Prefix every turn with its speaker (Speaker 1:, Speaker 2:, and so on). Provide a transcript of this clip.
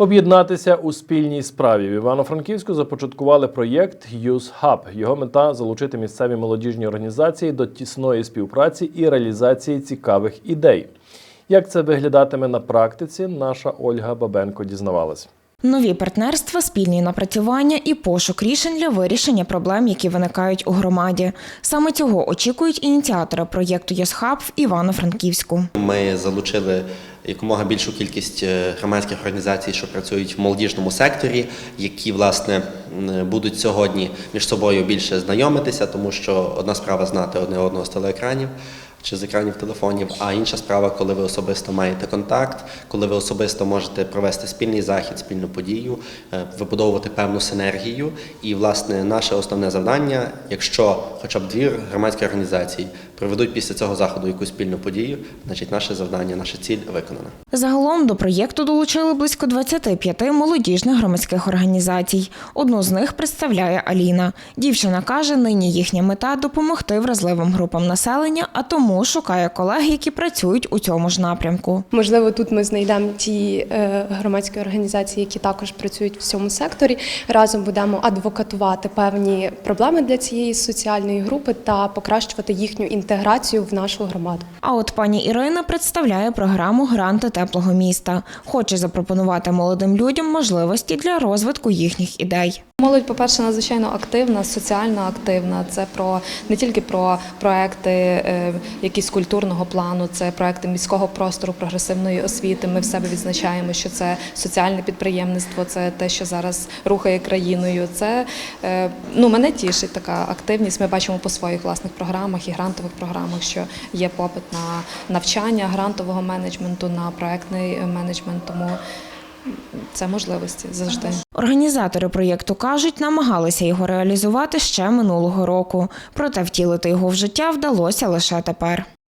Speaker 1: Об'єднатися у спільній справі в Івано-Франківську започаткували проєкт Youth Hub. Його мета залучити місцеві молодіжні організації до тісної співпраці і реалізації цікавих ідей. Як це виглядатиме на практиці, наша Ольга Бабенко дізнавалась.
Speaker 2: Нові партнерства, спільні напрацювання і пошук рішень для вирішення проблем, які виникають у громаді. Саме цього очікують ініціатори проєкту «Єсхаб» в Івано-Франківську.
Speaker 3: Ми залучили якомога більшу кількість е, громадських організацій, що працюють в молодіжному секторі, які власне будуть сьогодні між собою більше знайомитися, тому що одна справа знати одне одного з телеекранів. Чи з екранів телефонів, а інша справа, коли ви особисто маєте контакт, коли ви особисто можете провести спільний захід, спільну подію, е, вибудовувати певну синергію. І, власне, наше основне завдання, якщо хоча б дві громадські організації проведуть після цього заходу якусь спільну подію, значить наше завдання, наша ціль виконана.
Speaker 2: Загалом до проєкту долучили близько 25 молодіжних громадських організацій. Одну з них представляє Аліна. Дівчина каже, нині їхня мета допомогти вразливим групам населення, а тому шукає колег, які працюють у цьому ж напрямку.
Speaker 4: Можливо, тут ми знайдемо ті е, громадські організації, які також працюють в цьому секторі. Разом будемо адвокатувати певні проблеми для цієї соціальної групи та покращувати їхню інтеграцію в нашу громаду.
Speaker 2: А от пані Ірина представляє програму Гранти теплого міста. Хоче запропонувати молодим людям можливості для розвитку їхніх ідей.
Speaker 5: Молодь, по-перше, надзвичайно активна, соціально активна. Це про не тільки про проекти е, якісь культурного плану, це проекти міського простору, прогресивної освіти. Ми в себе відзначаємо, що це соціальне підприємництво, це те, що зараз рухає країною. Це е, ну мене тішить така активність. Ми бачимо по своїх власних програмах і грантових програмах, що є попит на навчання грантового менеджменту, на проектний менеджмент. Тому це можливості завжди.
Speaker 2: Організатори проєкту кажуть, намагалися його реалізувати ще минулого року. Проте втілити його в життя вдалося лише тепер.